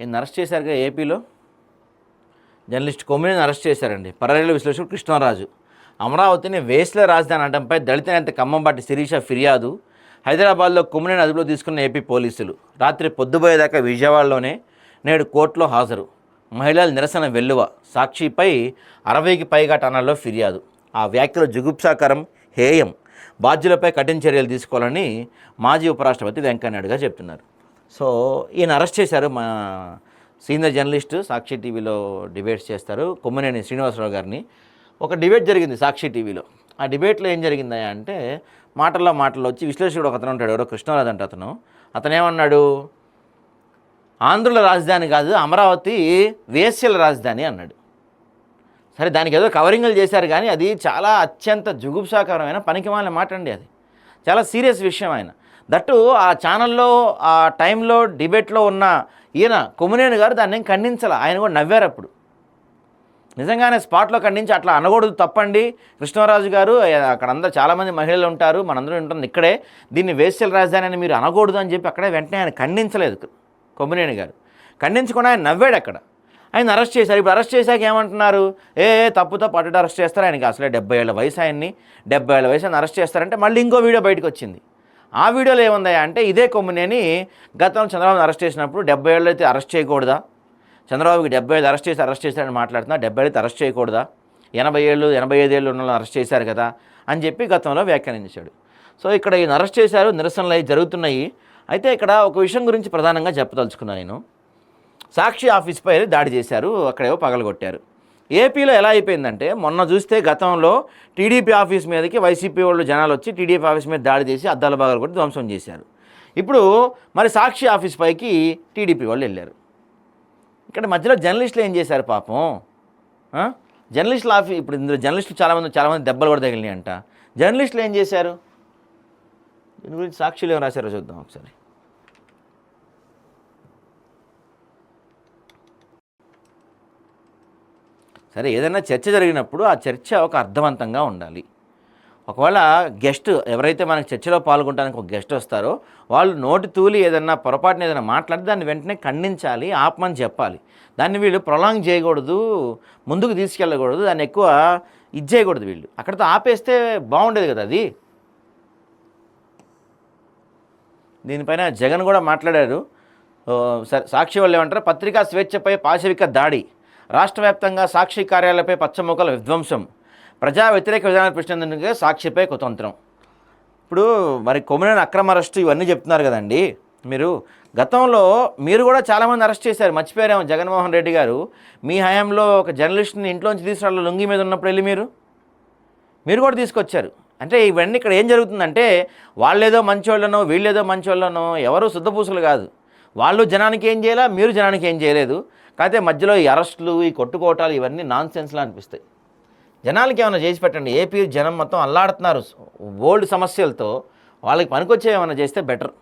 ఈయన అరెస్ట్ చేశారుగా ఏపీలో? Journalist Kommini arrest చేశారండి. పర్యాల విశ్లేషకుడు కృష్ణరాజు. అమరావతిని వేస్ల రాజధాని అనడంపై దళిత నేత ఖమ్మంపాటి శిరీష ఫిర్యాదు. హైదరాబాద్లో కొమ్మినేని అదుపులో తీసుకున్న ఏపీ పోలీసులు. రాత్రి పొద్దుపోయేదాకా విజయవాడలోనే నేడు కోర్టులో హాజరు. మహిళల నిరసన వెల్లువ. సాక్షిపై అరవైకి పైగా టనాల్లో ఫిర్యాదు. ఆ వ్యాఖ్యలు జుగుప్సాకరం హేయం. బాధ్యులపై కఠిన చర్యలు తీసుకోవాలని మాజీ ఉపరాష్ట్రపతి వెంకయ్యనాయుడుగా చెప్తున్నారు. సో ఈయన అరెస్ట్ చేశారు మా సీనియర్ జర్నలిస్టు సాక్షి టీవీలో డిబేట్స్ చేస్తారు కొమ్మనేని శ్రీనివాసరావు గారిని. ఒక డిబేట్ జరిగింది సాక్షి టీవీలో. ఆ డిబేట్లో ఏం జరిగిందా అంటే మాటల్లో మాటల్లో వచ్చి విశ్లేషకుడు ఒక అతను ఉంటాడు ఎవరో కృష్ణరాజు అంటే అతను. అతను ఏమన్నాడు ఆంధ్రుల రాజధాని కాదు అమరావతి వేశ్యల రాజధాని అన్నాడు. సరే దానికి ఏదో కవరింగ్లు చేశారు కానీ అది చాలా అత్యంత జుగుప్సాకరమైన పనికిమాలిన మాట అండి అది. చాలా సీరియస్ విషయం ఆయన. దట్టు ఆ ఛానల్లో ఆ టైంలో డిబేట్లో ఉన్న ఈయన కొమ్మినేని గారు దాన్ని ఏం ఖండించాల? ఆయన కూడా నవ్వారు అప్పుడు. నిజంగానే స్పాట్లో ఖండించి అట్లా అనకూడదు తప్పండి. కృష్ణరాజు గారు అక్కడ అందరూ చాలామంది మహిళలు ఉంటారు మనందరూ ఉంటుంది ఇక్కడే. దీన్ని వేశ్యల రాజధాని అని మీరు అనకూడదు అని చెప్పి అక్కడే వెంటనే ఆయన ఖండించలేదు కొమ్మినేని గారు. ఖండించకుండా ఆయన నవ్వాడు అక్కడ. ఆయన అరెస్ట్ చేశారు. ఇప్పుడు అరెస్ట్ చేశాక ఏమంటున్నారు? ఏ తప్పు తప్పు అటు అరెస్ట్ చేస్తారు. ఆయనకి అసలే డెబ్బై ఏళ్ళ వయసు ఆయన్ని. డెబ్బై ఏళ్ళ వయసు ఆయన అరెస్ట్ చేస్తారంటే మళ్ళీ ఇంకో వీడియో బయటకు వచ్చింది. ఆ వీడియోలో ఏముందా అంటే ఇదే కొమ్మినేని గతంలో చంద్రబాబు అరెస్ట్ చేసినప్పుడు డెబ్బై ఏళ్ళు అయితే అరెస్ట్ చేయకూడదా? చంద్రబాబుకి డెబ్బై ఐదు అరెస్ట్ చేసి అరెస్ట్ చేశారని మాట్లాడుతున్నా డెబ్బై అయితే అరెస్ట్ చేయకూడదా? ఎనభై ఏళ్ళు ఎనభై ఐదు ఏళ్ళు ఉన్న అరెస్ట్ చేశారు కదా అని చెప్పి గతంలో వ్యాఖ్యానించాడు సో ఇక్కడ ఈయన అరెస్ట్ చేశారు నిరసనలు అవి జరుగుతున్నాయి. అయితే ఇక్కడ ఒక విషయం గురించి ప్రధానంగా చెప్పదలుచుకున్నాను నేను. సాక్షి ఆఫీస్పై దాడి చేశారు అక్కడేవో పగలగొట్టారు. ఏపీలో ఎలా అయిపోయిందంటే మొన్న చూస్తే గతంలో టీడీపీ ఆఫీస్ మీదకి వైసీపీ వాళ్ళు జనాలు వచ్చి టీడీపీ ఆఫీస్ మీద దాడి చేసి అద్దాల భాగాలు కూడా ధ్వంసం చేశారు. ఇప్పుడు మరి సాక్షి ఆఫీస్ పైకి టీడీపీ వాళ్ళు వెళ్ళారు. ఇక్కడ మధ్యలో జర్నలిస్టులు ఏం చేశారు పాపం? జర్నలిస్టుల ఆఫీస్ ఇప్పుడు ఇందులో జర్నలిస్టులు చాలామంది చాలామంది దెబ్బలు కూడా తగిలినాయి అంట జర్నలిస్టులు ఏం చేశారు? దీని గురించి సాక్షులు ఏం రాశారో చూద్దాం ఒకసారి. సరే ఏదైనా చర్చ జరిగినప్పుడు ఆ చర్చ ఒక అర్థవంతంగా ఉండాలి. ఒకవేళ గెస్ట్ ఎవరైతే మనకి చర్చలో పాల్గొనడానికి ఒక గెస్ట్ వస్తారో వాళ్ళు నోటి తూలి ఏదన్నా పొరపాటున ఏదైనా మాట్లాడితే దాన్ని వెంటనే ఖండించాలి ఆపమని చెప్పాలి. దాన్ని వీళ్ళు ప్రొలాంగ్ చేయకూడదు ముందుకు తీసుకెళ్ళకూడదు దాన్ని ఎక్కువ ఇది చేయకూడదు వీళ్ళు. అక్కడితో ఆపేస్తే బాగుండేది కదా అది. దీనిపైన జగన్ కూడా మాట్లాడారు. సాక్షి వాళ్ళు ఏమంటారు? పత్రికా స్వేచ్ఛపై పాశవిక దాడి. రాష్ట్ర వ్యాప్తంగా సాక్షి కార్యాలయపై పచ్చమొక్కల విధ్వంసం. ప్రజా వ్యతిరేక విధానాలు ప్రశ్నందుకే సాక్షిపై కుతంత్రం. ఇప్పుడు మరి కొమ్మినేని అక్రమ అరెస్టు ఇవన్నీ చెప్తున్నారు కదండి. మీరు గతంలో మీరు కూడా చాలామంది అరెస్ట్ చేశారు మర్చిపోయారేమో జగన్మోహన్ రెడ్డి గారు. మీ హయాంలో ఒక జర్నలిస్ట్ని ఇంట్లోంచి తీసుకురాళ్ళు లుంగి మీద ఉన్నప్పుడు వెళ్ళి మీరు? మీరు కూడా తీసుకొచ్చారు. అంటే ఇవన్నీ ఇక్కడ ఏం జరుగుతుందంటే వాళ్ళేదో మంచోళ్ళనో వీళ్ళేదో మంచోళ్ళనో ఎవరు శుద్ధపూసులు కాదు. వాళ్ళు జనానికి ఏం చేయాలా మీరు జనానికి ఏం చేయలేదు. కాకపోతే మధ్యలో ఈ అరెస్టులు ఈ కొట్టుకోవటాలు ఇవన్నీ నాన్ సెన్స్లా అనిపిస్తాయి. జనాలకి ఏమైనా చేసి పెట్టండి. ఏపీ జనం మొత్తం అల్లాడుతున్నారు. ఓల్డ్ సమస్యలతో వాళ్ళకి పనికొచ్చే ఏమైనా చేస్తే బెటర్.